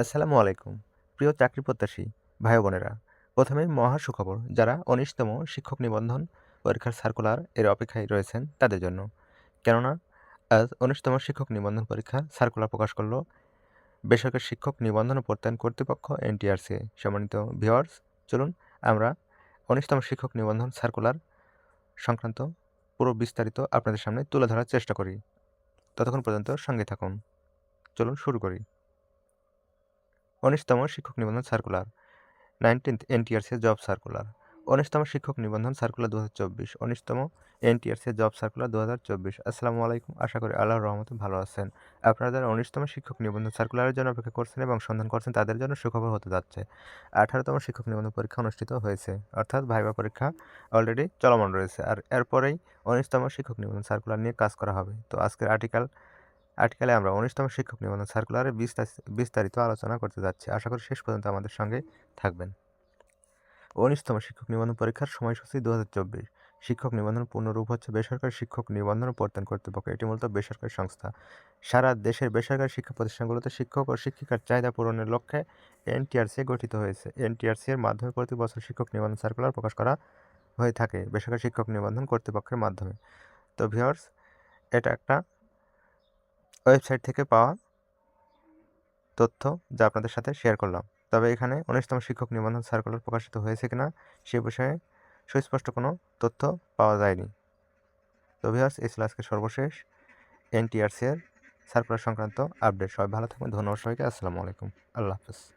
আসসালামু আলাইকুম। প্রিয় চাকরি প্রত্যাশী ভাই বোনেরা প্রথমেই মহা সুখবর, যারা উনিশতম শিক্ষক নিবন্ধন, পরীক্ষার সার্কুলার এর অপেক্ষায় রয়েছেন তাদের জন্য। কেননা, আজ উনিশতম শিক্ষক নিবন্ধন পরীক্ষার সার্কুলার প্রকাশ করল। বেসরকারি শিক্ষক নিবন্ধন প্রত্যয়ন কর্তৃপক্ষ এনটিআরসি সম্মানিত ভিওয়ার্স চলুন আমরা উনিশতম শিক্ষক নিবন্ধন সার্কুলার সংক্রান্ত পুরো বিস্তারিত আপনাদের সামনে তুলে ধরার চেষ্টা করি। ততক্ষণ পর্যন্ত সঙ্গে থাকুন। চলুন শুরু করি। উনিশতম শিক্ষক নিবন্ধন circular nineteenth NTRC job circular উনিশতম শিক্ষক নিবন্ধন সার্কুলার দু হাজার চব্বিশ উনিশতম এনটিআরসি জব সার্কুলার দু হাজার চব্বিশ। আসসালামু আলাইকুম, আশা করি আল্লাহর রহমতে ভালো আছেন। আপনারা যারা উনিশতম শিক্ষক নিবন্ধন সার্কুলারের জন্য অপেক্ষা করছেন এবং সন্ধান করছেন, তাদের জন্য সুখবর হতে যাচ্ছে। আঠারোতম শিক্ষক নিবন্ধন পরীক্ষা অনুষ্ঠিত হয়েছে, অর্থাৎ ভাইবা পরীক্ষা অলরেডি চলমান রয়েছে। আর এরপরেই উনিশতম শিক্ষক নিবন্ধন সার্কুলার নিয়ে কাজ করা হবে। তো আজকের আর্টিকেল আর্টিকেলে আমরা উনিশতম শিক্ষক নিবন্ধন সার্কুলারে বিস্তারিত আলোচনা করতে যাচ্ছি। আশা করি শেষ পর্যন্ত আমাদের সঙ্গে থাকবেন। উনিশতম শিক্ষক নিবন্ধন পরীক্ষার সময়সূচি দু হাজার চব্বিশ। শিক্ষক নিবন্ধন পূর্ণরূপ হচ্ছে বেসরকারি শিক্ষক নিবন্ধন প্রত্যয়ন কর্তৃপক্ষ। এটি মূলত বেসরকারি সংস্থা। সারা দেশের বেসরকারি শিক্ষা প্রতিষ্ঠানগুলোতে শিক্ষক ও শিক্ষিকার চাহিদা পূরণের লক্ষ্যে এনটিআরসি গঠিত হয়েছে। এনটিআরসি এর মাধ্যমে প্রতি বছর শিক্ষক নিবন্ধন সার্কুলার প্রকাশ করা হয়ে থাকে বেসরকারি শিক্ষক নিবন্ধন কর্তৃপক্ষের মাধ্যমে। তো ভিওর্স এটা একটা ওয়েবসাইট থেকে পাওয়া তথ্য যা আপনাদের সাথে শেয়ার করলাম। তবে এখানে উনিশতম শিক্ষক নিবন্ধন সার্কুলার প্রকাশিত হয়েছে কিনা সে বিষয়ে সুস্পষ্ট কোনো তথ্য পাওয়া যায়নি। তো ভিউয়ার্স, এই ছিল আজকে সর্বশেষ এনটিআরসি এর সার্কুলার সংক্রান্ত আপডেট। সবাই ভালো থাকবেন। ধন্যবাদ সবাইকে। আসসালামু আলাইকুম। আল্লাহ হাফেজ।